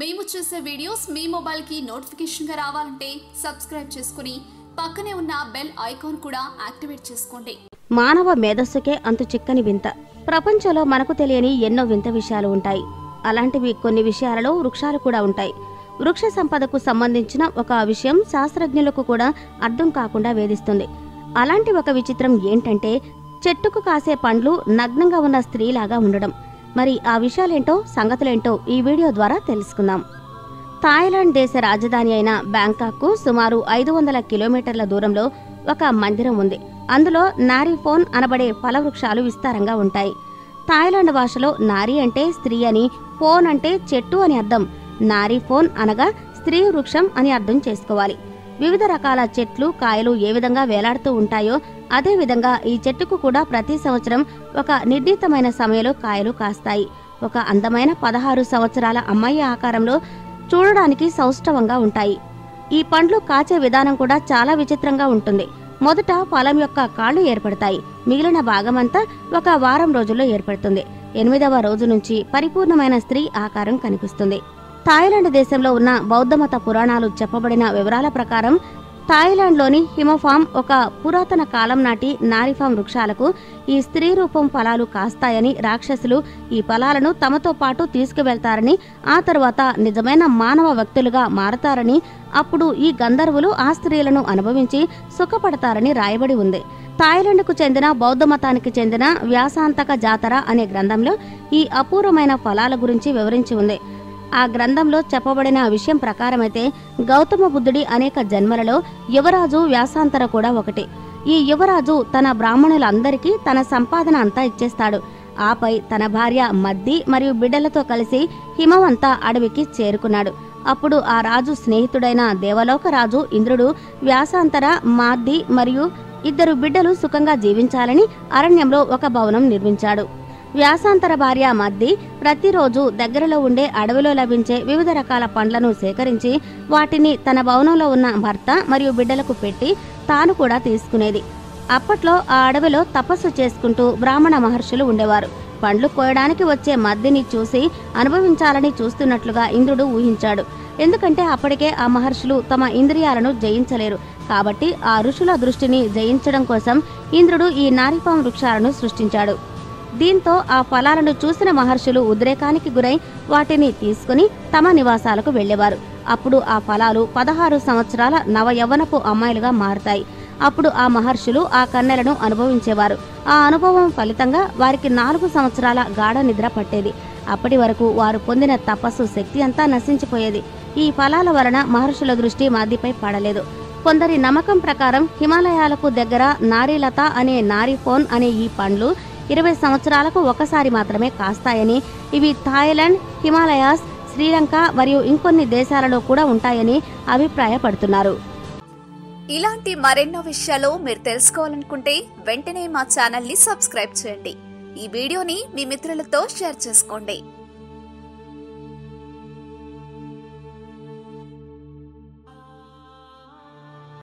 మేము చేసే వీడియోస్ మీ మొబైల్కి నోటిఫికేషన్గా రావాలంటే సబ్స్క్రైబ్ చేసుకుని పక్కనే ఉన్న బెల్ ఐకాన్ కూడా యాక్టివేట్ చేసుకోండి. మానవ మేధస్సుకే అంతు చిక్కని వింత. ప్రపంచంలో మనకు తెలియని ఎన్నో వింత విషయాలు ఉంటాయి. అలాంటివి కొన్ని విషయాలలో వృక్షాలు కూడా ఉంటాయి. వృక్ష సంపదకు సంబంధించిన ఒక విషయం శాస్త్రజ్ఞులకు కూడా అర్థం కాకుండా వేధిస్తుంది. అలాంటి ఒక విచిత్రం ఏంటంటే చెట్టుకు కాసే పండ్లు నగ్నంగా ఉన్న స్త్రీలాగా ఉండడం. మరి ఆ విషయాలేంటో సంగతులేంటో ఈ వీడియో ద్వారా తెలుసుకుందాం. థాయిలాండ్ దేశ రాజధాని అయిన బ్యాంకాక్కు సుమారు ఐదు వందల కిలోమీటర్ల దూరంలో ఒక మందిరం ఉంది. అందులో నారీ ఫోన్ అనబడే ఫలవృక్షాలు విస్తారంగా ఉంటాయి. థాయిలాండ్ భాషలో నారీ అంటే స్త్రీ అని ఫోన్ అంటే చెట్టు అని అర్థం. నారీ ఫోన్ అనగా స్త్రీ వృక్షం అని అర్థం చేసుకోవాలి. వివిధ రకాల చెట్లు కాయలు ఏ విధంగా వేలాడుతూ ఉంటాయో అదే విధంగా ఈ చెట్టుకు కూడా ప్రతి సంవత్సరం ఒక నిర్ణీతమైన సమయంలో కాయలు కాస్తాయి. ఒక అందమైన పదహారు సంవత్సరాల అమ్మాయి ఆకారంలో చూడడానికి సౌష్ఠవంగా ఉంటాయి. ఈ పండ్లు కాచే విధానం కూడా చాలా విచిత్రంగా ఉంటుంది. మొదట ఫలం యొక్క కాళ్ళు ఏర్పడతాయి. మిగిలిన భాగమంతా ఒక వారం రోజుల్లో ఏర్పడుతుంది. ఎనిమిదవ రోజు నుంచి పరిపూర్ణమైన స్త్రీ ఆకారం కనిపిస్తుంది. థాయిలాండ్ దేశంలో ఉన్న బౌద్ధమత పురాణాలు చెప్పబడిన వివరాల ప్రకారం థాయిలాండ్లోని హిమఫామ్ ఒక పురాతన కాలం నాటి నారిఫామ్ వృక్షాలకు ఈ స్త్రీ రూపం ఫలాలు కాస్తాయని రాక్షసులు ఈ ఫలాలను తమతో పాటు తీసుకువెళ్తారని ఆ తర్వాత నిజమైన మానవ వ్యక్తులుగా మారతారని అప్పుడు ఈ గంధర్వులు ఆ స్త్రీలను అనుభవించి సుఖపడతారని రాయబడి ఉంది. థాయిలాండ్కు చెందిన బౌద్ధ మతానికి చెందిన వ్యాసాంతక జాతర అనే గ్రంథంలో ఈ అపూర్వమైన ఫలాల గురించి వివరించి ఉంది. ఆ గ్రంథంలో చెప్పబడిన విషయం ప్రకారమైతే గౌతమ బుద్ధుడి అనేక జన్మలలో యువరాజు వ్యాసాంతర కూడా ఒకటి. ఈ యువరాజు తన బ్రాహ్మణులందరికీ తన సంపాదన అంతా ఇచ్చేస్తాడు. ఆపై తన భార్య మద్ది మరియు బిడ్డలతో కలిసి హిమవంత అడవికి చేరుకున్నాడు. అప్పుడు ఆ రాజు స్నేహితుడైన దేవలోక రాజు ఇంద్రుడు వ్యాసాంతర మాద్ది మరియు ఇద్దరు బిడ్డలు సుఖంగా జీవించాలని అరణ్యంలో ఒక భవనం నిర్మించాడు. వ్యాసాంతర భార్య మద్ది ప్రతిరోజు దగ్గరలో ఉండే అడవిలో లభించే వివిధ రకాల పండ్లను సేకరించి వాటిని తన భవనంలో ఉన్న భర్త మరియు బిడ్డలకు పెట్టి తాను కూడా తీసుకునేది. అప్పట్లో ఆ అడవిలో తపస్సు చేసుకుంటూ బ్రాహ్మణ మహర్షులు ఉండేవారు. పండ్లు కోయడానికి వచ్చే మద్దిని చూసి అనుభవించాలని చూస్తున్నట్లుగా ఇంద్రుడు ఊహించాడు. ఎందుకంటే అప్పటికే ఆ మహర్షులు తమ ఇంద్రియాలను జయించలేరు. కాబట్టి ఆ ఋషుల దృష్టిని జయించడం కోసం ఇంద్రుడు ఈ నారిపాం వృక్షాలను సృష్టించాడు. దీంతో ఆ ఫలాలను చూసిన మహర్షులు ఉద్రేకానికి గురై వాటిని తీసుకుని తమ నివాసాలకు వెళ్ళేవారు అప్పుడు ఆ ఫలాలు పదహారు సంవత్సరాల నవ యవ్వనపు అమ్మాయిలుగా మారుతాయి. అప్పుడు ఆ మహర్షులు ఆ కన్నెలను అనుభవించేవారు. ఆ అనుభవం ఫలితంగా వారికి నాలుగు సంవత్సరాల గాఢ నిద్ర పట్టేది. అప్పటి వరకు వారు పొందిన తపస్సు శక్తి అంతా నశించిపోయేది. ఈ ఫలాల వలన మహర్షుల దృష్టి మాదిపై పడలేదు. కొందరి నమ్మకం ప్రకారం హిమాలయాలకు దగ్గర నారీలత అనే నారీఫోన్ అనే ఈ పండ్లు ఇరవై సంవత్సరాలకు ఒకసారి మాత్రమే కాస్తాయని ఇవి థాయిలాండ్ హిమాలయాస్ శ్రీలంక మరియు ఇంకొన్ని దేశాలలో కూడా ఉంటాయని అభిప్రాయపడుతున్నారు. ఇలాంటి మరెన్నో విషయాలు మీరు తెలుసుకోవాలనుకుంటే వెంటనే మా ఛానల్ని సబ్స్క్రైబ్ చేయండి. ఈ వీడియోని మీ మిత్రులతో షేర్ చేసుకోండి.